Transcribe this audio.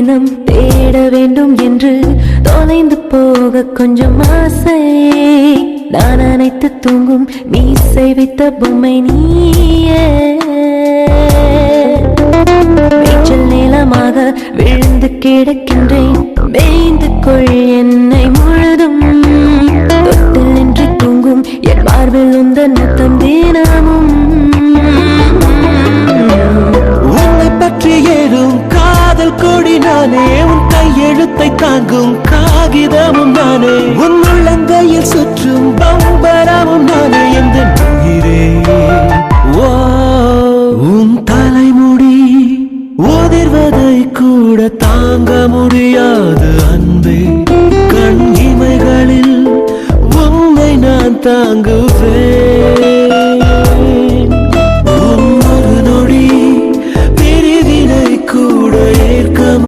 இனம் தேட வேண்டும் என்று தொலைந்து போக கொஞ்சம் ஆசை. நான் அனைத்து தூங்கும் மீசை வைத்த பொம்மை நீயே. நீளமாக விழுந்து கிடக்கின்றேன். மேய்ந்து கொள் என்னை முழுதும். தொட்டில் நின்று தூங்கும் என் மார்பில் உந்த நத்தம் தினமும். உன்னை பற்றி ஏறும் காதல் கொடி நானே உன் கையெழுத்தை தாங்கும் காகிதமும் நானே. உன் உள்ளங்கையில் சுற்றும் பம்பரமும் நானே. எந்த உயிரே உன் தலைமுடி உதிர்வதை கூட தாங்க முடியாது அன்பே. கண் இமைகளில் உன்னை நான் தாங்குவேன்.